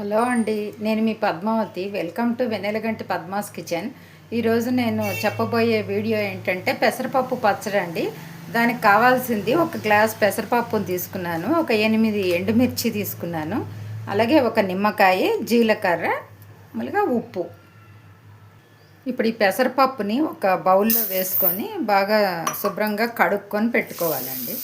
Hello అండి నేను మీ Padmavathi. Welcome to Venelaganti Padma's kitchen. ఈరోజు నేను చెప్పబోయే వీడియో ఏంటంటే పెసరపప్పు పచ్చడి అండి. దానికి కావాల్సింది ఒక గ్లాస్ పెసరపప్పును తీసుకున్నాను ఒక ఎనిమిది ఎండుమిర్చి తీసుకున్నాను అలాగే ఒక నిమ్మకాయ జీలకర్ర మళ్ళీగా ఉప్పు. ఇప్పుడు ఈ పెసరపప్పుని ఒక బౌల్లో వేసుకొని బాగా శుభ్రంగా కడుక్కొని పెట్టుకోవాలండి.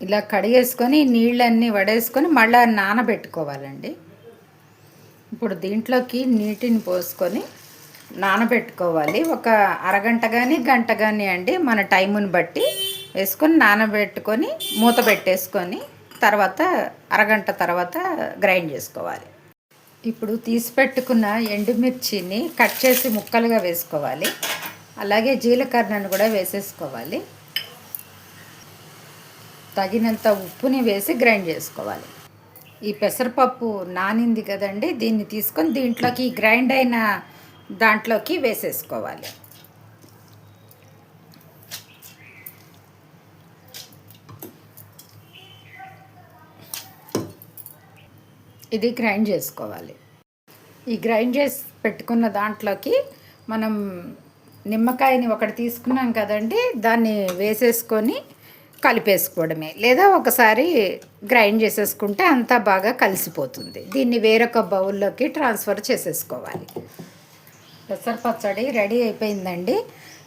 ఇలా కడిగేసుకొని నీళ్ళన్నీ వడేసుకొని మళ్ళీ నానబెట్టుకోవాలండి. ఇప్పుడు దీంట్లోకి నీటిని పోసుకొని నానబెట్టుకోవాలి. ఒక అరగంట కానీ గంట కానీ అండి మన టైముని బట్టి వేసుకొని నానబెట్టుకొని మూత పెట్టేసుకొని తర్వాత అరగంట తర్వాత గ్రైండ్ చేసుకోవాలి. ఇప్పుడు తీసి పెట్టుకున్న ఎండుమిర్చిని కట్ చేసి ముక్కలుగా వేసుకోవాలి. అలాగే జీలకర్రను కూడా వేసేసుకోవాలి. తగినంత ఉప్పుని వేసి గ్రైండ్ చేసుకోవాలి. ఈ పెసరపప్పు నానింది కదండి దీన్ని తీసుకొని దీంట్లోకి గ్రైండ్ అయిన దాంట్లోకి వేసేసుకోవాలి. ఇది గ్రైండ్ చేసుకోవాలి. ఈ గ్రైండ్ చేసి పెట్టుకున్న దాంట్లోకి మనం నిమ్మకాయని ఒకటి తీసుకున్నాం కదండి దాన్ని వేసేసుకొని కలిపేసుకోవడమే. లేదా ఒకసారి గ్రైండ్ చేసేసుకుంటే అంతా బాగా కలిసిపోతుంది. దీన్ని వేరొక బౌల్లోకి ట్రాన్స్ఫర్ చేసేసుకోవాలి. పెసర పచ్చడి రెడీ అయిపోయిందండి.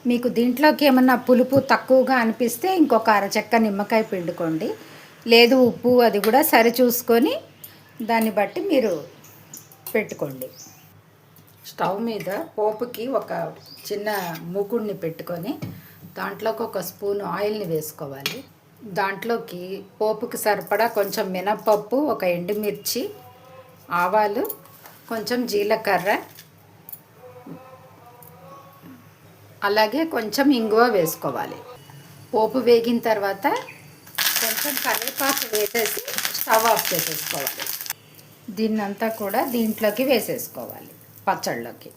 మీకు దీంట్లోకి ఏమన్నా పులుపు తక్కువగా అనిపిస్తే ఇంకొక అరచెక్క నిమ్మకాయ పిండుకోండి. లేదు ఉప్పు అది కూడా సరి చూసుకొని దాన్ని బట్టి మీరు పెట్టుకోండి. స్టవ్ మీద పోపుకి ఒక చిన్న మూకుడిని పెట్టుకొని దాంట్లోకి ఒక స్పూన్ ఆయిల్ని వేసుకోవాలి. దాంట్లోకి పోపుకి సరిపడా కొంచెం మినపప్పు ఒక ఎండుమిర్చి ఆవాలు కొంచెం జీలకర్ర అలాగే కొంచెం ఇంగువ వేసుకోవాలి. పోపు వేగిన తర్వాత కొంచెం కరివేపాకు వేసేసి స్టవ్ ఆఫ్ చేసేసుకోవాలి. దీన్నంతా కూడా దీంట్లోకి వేసేసుకోవాలి పచ్చళ్ళలోకి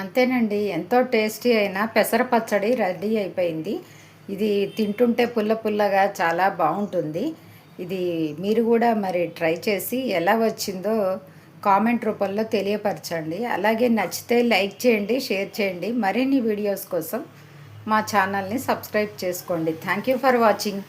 అంతేనండి. ఎంతో టేస్టీ అయిన పెసర పచ్చడి రెడీ అయిపోయింది. ఇది తింటుంటే పుల్ల పుల్లగా చాలా బాగుంటుంది. ఇది మీరు కూడా మరి ట్రై చేసి ఎలా వచ్చిందో కామెంట్ రూపంలో తెలియపరచండి. అలాగే నచ్చితే లైక్ చేయండి షేర్ చేయండి. మరిన్ని వీడియోస్ కోసం మా ఛానల్ని సబ్స్క్రైబ్ చేసుకోండి. Thank you for watching.